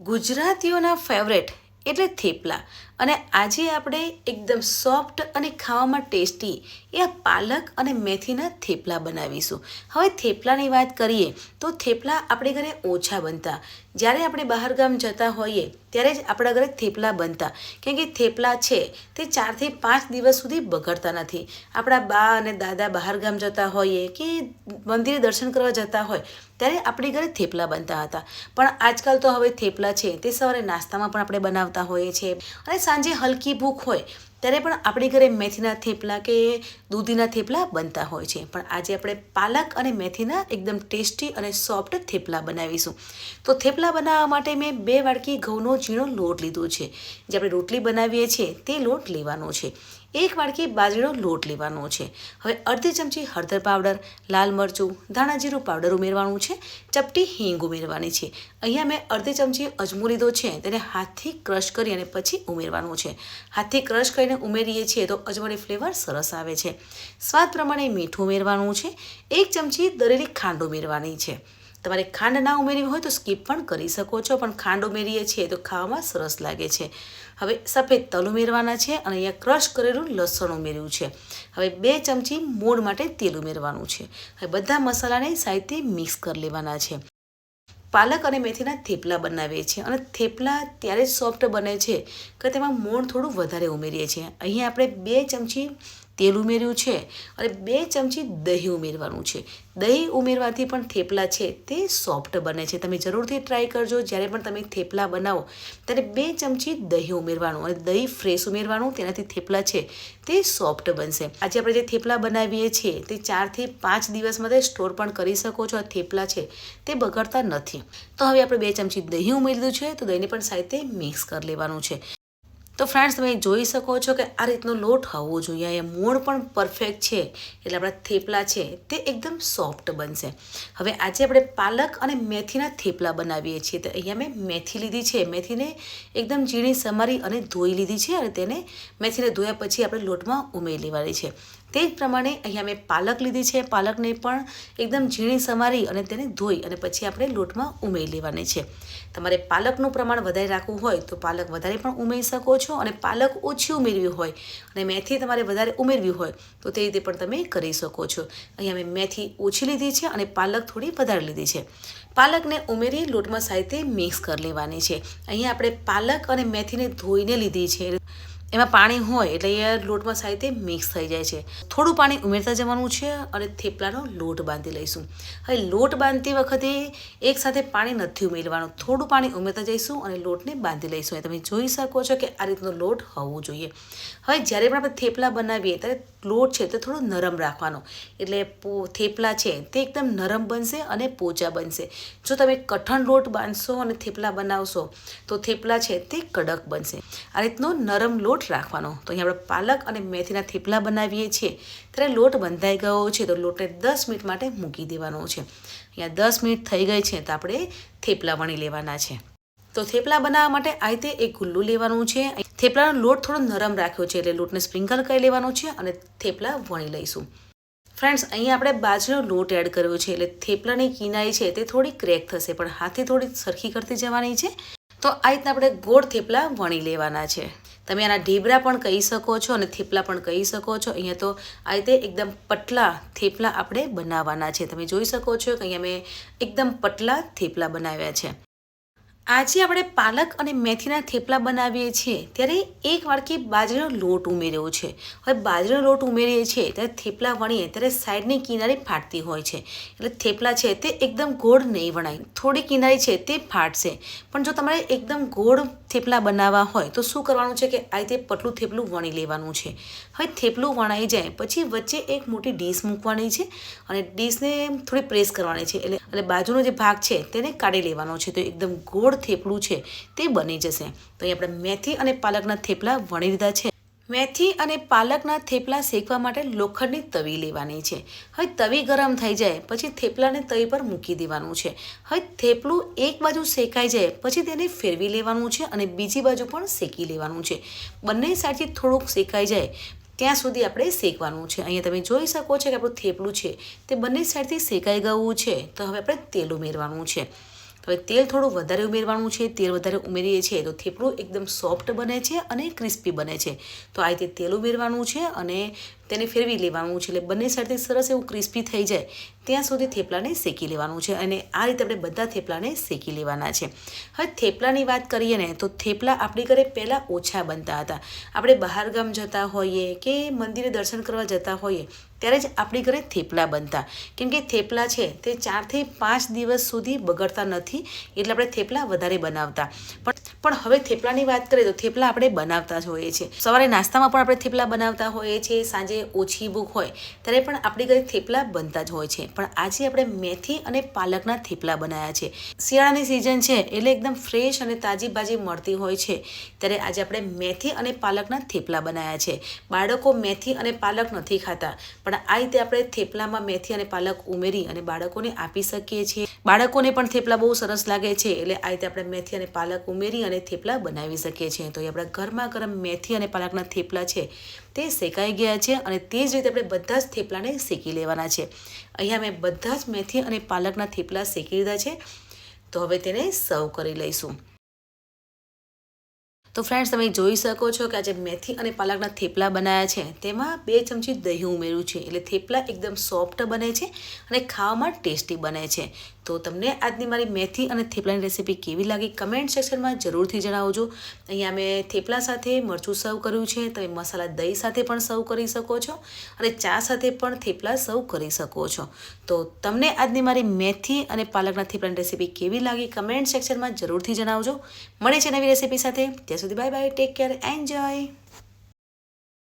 ગુજરાતીઓના favourite એટલે થેપલા. અને આજે આપણે એકદમ સોફ્ટ અને ખાવામાં ટેસ્ટી એ આ પાલક અને મેથીના થેપલા બનાવીશું. હવે થેપલાની વાત કરીએ તો થેપલા આપણે ઘરે ઓછા બનતા. જ્યારે આપણે બહારગામ જતા હોઈએ ત્યારે જ આપણા ઘરે થેપલા બનતા. કેમ કે થેપલા છે તે ચારથી પાંચ દિવસ સુધી બગડતા નથી. આપણા બા અને દાદા બહારગામ જતા હોઈએ કે મંદિરે દર્શન કરવા જતા હોય ત્યારે આપણી ઘરે થેપલા બનતા હતા. પણ આજકાલ તો હવે થેપલા છે તે સવારે નાસ્તામાં પણ આપણે બનાવતા હોઈએ છીએ. અને સાંજે હલકી ભૂખ હોય, ત્યારે પણ આપણી ઘરે મેથીના થેપલા કે દૂધીના થેપલા બનતા હોય છે. પણ આજે આપણે પાલક અને મેથીના એકદમ ટેસ્ટી અને સોફ્ટ થેપલા બનાવીશું. તો થેપલા બનાવવા માટે મેં બે વાડકી ઘઉંનો ઝીણો લોટ લીધો છે. જે આપણે રોટલી બનાવીએ છીએ, તે લોટ લેવાનો છે. એક વાડકી બાજરીનો લોટ લેવાનો છે. હવે અડધી ચમચી હળદર પાવડર, લાલ મરચું, ધાણા જીરું પાવડર ઉમેરવાનું છે. ચપટી હિંગ ઉમેરવાની છે. અહીંયા મેં અડધી ચમચી અજમો લીધો છે. તેને હાથથી ક્રશ કરી અને પછી ઉમેરવાનું છે. હાથથી ક્રશ કરીને ઉમેરીએ છીએ તો અજમાની ફ્લેવર સરસ આવે છે. સ્વાદ પ્રમાણે મીઠું ઉમેરવાનું છે. એક ચમચી દરેલી ખાંડ ઉમેરવાની છે. તમારે ખાંડ ના ઉમેરવી હોય તો સ્કીપ પણ કરી શકો છો, પણ ખાંડ ઉમેરીએ છીએ તો ખાવામાં સરસ લાગે છે. હવે સફેદ તલ ઉમેરવાના છે અને અહીંયા ક્રશ કરેલું લસણ ઉમેર્યું છે. હવે બે ચમચી મૂળ માટે તેલ ઉમેરવાનું છે. હવે બધા મસાલાને સાહિત્ય મિક્સ કરી લેવાના છે. પાલક અને મેથીના થેપલા બનાવીએ છીએ અને થેપલા ત્યારે જ સોફ્ટ બને છે કે તેમાં મોણ થોડું વધારે ઉમેરીએ છીએ. અહીં આપણે બે ચમચી તેલ ઉમેર્યું છે અને બે ચમચી દહીં ઉમેરવાનું છે. દહીં ઉમેરવાથી પણ થેપલા છે તે સોફ્ટ બને છે. તમે જરૂરથી ટ્રાય કરજો. જ્યારે પણ તમે થેપલા બનાવો, ત્યારે બે ચમચી દહીં ઉમેરવાનું અને દહીં ફ્રેશ ઉમેરવાનું તેનાથી થેપલા છે તે સોફ્ટ બનશે. આજે આપણે જે થેપલા બનાવીએ છીએ, તે ચારથી પાંચ દિવસ માટે સ્ટોર પણ કરી શકો છો. આ થેપલા છે તે બગડતા નથી. તો હવે આપણે બે ચમચી દહીં ઉમેરી દીધું છે, તો દહીંને પણ સાથે મિક્સ કરી લેવાનું છે. તો ફ્રેન્ડ્સ તમે જોઈ શકો છો કે આ રીતનો લોટ હોવો જોઈએ. અહીંયા મોણ પણ પરફેક્ટ છે. એટલે આપણા થેપલા છે તે એકદમ સોફ્ટ બનશે. હવે આજે આપણે પાલક અને મેથીના થેપલા બનાવીએ છીએ. તો અહીંયા મેં મેથી લીધી છે. મેથીને એકદમ ઝીણી સમારી અને ધોઈ લીધી છે અને તેને મેથીને ધોયા પછી આપણે લોટમાં ઉમેરી લેવાની છે. તે જ પ્રમાણે અહીંયા મેં પાલક લીધી છે. પાલકને પણ એકદમ ઝીણી સમારી અને તેને ધોઈ અને પછી આપણે લોટમાં ઉમેરી લેવાની છે. તમારે પાલકનું પ્રમાણ વધારે રાખવું હોય તો પાલક વધારે પણ ઉમેરી શકો છો. અને પાલક ઓછી ઉમેરવી હોય અને મેથી તમારે વધારે ઉમેરવી હોય, તો તે રીતે પણ તમે કરી શકો છો. અહીંયા મેં મેથી ઓછી લીધી છે અને પાલક થોડી વધારે લીધી છે. પાલકને ઉમેરી લોટમાં સાથે મિક્સ કરી લેવાની છે. અહીંયા આપણે પાલક અને મેથીને ધોઈને લીધી છે. એમાં પાણી હોય એટલે એ લોટમાં સારી રીતે મિક્સ થઈ જાય છે. થોડું પાણી ઉમેરતા જવાનું છે અને થેપલાનો લોટ બાંધી લઈશું. હવે લોટ બાંધતી વખતે એકસાથે પાણી નથી ઉમેરવાનું. થોડું પાણી ઉમેરતા જઈશું અને લોટને બાંધી લઈશું. તમે જોઈ શકો છો કે આ રીતનો લોટ હોવો જોઈએ. હવે જ્યારે પણ આપણે થેપલા બનાવીએ ત્યારે લોટ છે તે થોડો નરમ રાખવાનો. એટલે થેપલા છે તે એકદમ નરમ બનશે અને પોચા બનશે. જો તમે કઠણ લોટ બાંધશો અને થેપલા બનાવશો તો થેપલા છે તે કડક બનશે. આ રીતનો નરમ લોટ રાખવાનો. તો અહીં આપણે પાલક અને મેથીના થેપલા બનાવીએ છીએ. ત્યારે લોટ બંધાઈ ગયો છે, તો લોટને દસ મિનિટ માટે મૂકી દેવાનો છે. અહીંયા દસ મિનિટ થઈ ગઈ છે, તો આપણે થેપલા વણી લેવાના છે. તો થેપલા બનાવવા માટે આ રીતે એક ગુલ્લું લેવાનું છે. થેપલાનો લોટ થોડો નરમ રાખ્યો છે, એટલે લોટને સ્પ્રિંકલ કરી લેવાનો છે અને થેપલા વણી લઈશું. ફ્રેન્ડ્સ અહીંયા આપણે બાજરીનો લોટ એડ કર્યો છે, એટલે થેપલાની કિનારી છે તે થોડી ક્રેક થશે, પણ હાથે થોડી સરખી કરતી જવાની છે. તો આ રીતના આપણે ગોળ થેપલા વણી લેવાના છે. તમે આના ઢીબરા પણ કહી શકો છો અને થેપલા પણ કહી શકો છો. અહીંયા તો આ રીતે એકદમ પટલા થેપલા આપણે બનાવવાના છે. તમે જોઈ શકો છો કે અહીંયા મેં એકદમ પટલા થેપલા બનાવ્યા છે. આજે આપણે પાલક અને મેથીના થેપલા બનાવીએ છીએ, ત્યારે એક વાડકી બાજરીનો લોટ ઉમેર્યો છે. હવે બાજરીનો લોટ ઉમેરીએ છીએ, ત્યારે થેપલા વણીએ, ત્યારે સાઈડની કિનારી ફાટતી હોય છે. એટલે થેપલા છે તે એકદમ ગોળ નહીં વણાય. થોડી કિનારી છે તે ફાટશે. પણ જો તમારે એકદમ ગોળ થેપલા બનાવવા હોય, તો શું કરવાનું છે કે આ રીતે પટલું થેપલું વણી લેવાનું છે. હવે થેપલું વણાઈ જાય, પછી વચ્ચે એક મોટી ડીશ મૂકવાની છે અને ડીશને થોડી પ્રેસ કરવાની છે. એટલે એટલે બાજુનો જે ભાગ છે, તેને કાઢી લેવાનો છે. તો એકદમ ગોળ થેપલું છે, તે બની જશે. તો અહીં આપણે મેથી અને પાલકના થેપલા વણી લીધા છે. મેથી અને પાલકના થેપલા શેકવા માટે લોખંડની તવી લેવાની છે. હવે તવી ગરમ થઈ જાય, પછી થેપલાને તવી પર મૂકી દેવાનું છે. હવે થેપલું એક બાજુ શેકાઈ જાય, પછી તેને ફેરવી લેવાનું છે અને બીજી બાજુ પણ શેકી લેવાનું છે. બંને સાઈડથી થોડુંક શેકાઈ જાય, ત્યાં સુધી આપણે શેકવાનું છે. અહીંયા તમે જોઈ શકો છો કે આપણું થેપલું છે, તે બંને સાઈડથી શેકાઈ ગયું છે. તો હવે આપણે તેલ ઉમેરવાનું છે. હવે તેલ થોડું વધારે ઉમેરવાનું છે, તેલ વધારે ઉમેરીએ છીએ તો થેપલું એકદમ સોફ્ટ બને છે અને ક્રિસ્પી બને છે. તો આ રીતે તેલ ઉમેરવાનું છે અને તેને ફેરવી લેવાનું છે. એટલે બંને સાઈડથી સરસ એવું ક્રિસ્પી થઈ જાય ત્યાં સુધી થેપલાને શેકી લેવાનું છે અને આ રીતે આપણે બધા થેપલાને શેકી લેવાના છે. હવે થેપલાની વાત કરીએ ને, તો થેપલા આપણી ઘરે પહેલાં ઓછા બનતા હતા. આપણે બહાર ગામ જતા હોઈએ કે મંદિરે દર્શન કરવા જતા હોઈએ, ત્યારે જ આપણી ઘરે થેપલા બનતા. કેમ કે થેપલા છે તે ચારથી પાંચ દિવસ સુધી બગડતા નથી, એટલે આપણે થેપલા વધારે બનાવતા. પણ પણ હવે થેપલાની વાત કરીએ તો થેપલા આપણે બનાવતા જ હોઈએ છીએ. સવારે નાસ્તામાં પણ આપણે થેપલા બનાવતા હોઈએ છીએ, સાંજે ઓછી ભૂખ હોય ત્યારે પણ આપણી ઘરે થેપલા બનતા જ હોય છે. પણ આજે આપણે મેથી અને પાલકના થેપલા બનાવ્યા છે. શિયાળાની સિઝન છે એટલે એકદમ ફ્રેશ અને તાજી ભાજી મળતી હોય છે. ત્યારે આજે આપણે મેથી અને પાલકના થેપલા બનાવ્યા છે. બાળકો મેથી અને પાલક નથી ખાતા, પણ આ રીતે આપણે થેપલામાં મેથી અને પાલક ઉમેરી અને બાળકોને આપી શકીએ છીએ. બાળકોને પણ થેપલા બહુ સરસ લાગે છે એટલે આ રીતે આપણે મેથી અને પાલક ઉમેરી અને થેપલા બનાવી શકીએ છીએ. તો એ આપણા ઘરમાં ગરમ મેથી અને પાલકના થેપલા છે, તે શેકાઈ ગયા છે અને તે જ રીતે આપણે બધા જ થેપલાને શેકી લેવાના છે. અહીંયા મેં બધા જ મેથી અને પાલકના થેપલા શેકી લીધા છે. તો હવે તેને સર્વ કરી લઈશું. તો ફ્રેન્ડ્સ તમે જોઈ શકો છો કે આજે મેથી અને પાલકના થેપલા બનાવ્યા છે. તેમાં બે ચમચી દહીં ઉમેર્યું છે. એટલે થેપલા એકદમ સોફ્ટ બને છે અને ખાવામાં ટેસ્ટી બને છે. તો તમને આજની મારી મેથી અને થેપલાની રેસીપી કેવી લાગી કમેન્ટ સેક્શનમાં જરૂરથી જણાવજો. અહીંયા મેં થેપલા સાથે મરચું સર્વ કર્યું છે. તમે મસાલા દહીં સાથે પણ સર્વ કરી શકો છો અને ચા સાથે પણ થેપલા સર્વ કરી શકો છો. તો તમને આજની મારી મેથી અને પાલકના થેપલાની રેસીપી કેવી લાગી કમેન્ટ સેક્શનમાં જરૂરથી જણાવજો. મળે છે નવી રેસીપી સાથે. ત્યાં સુધી bye bye take care enjoy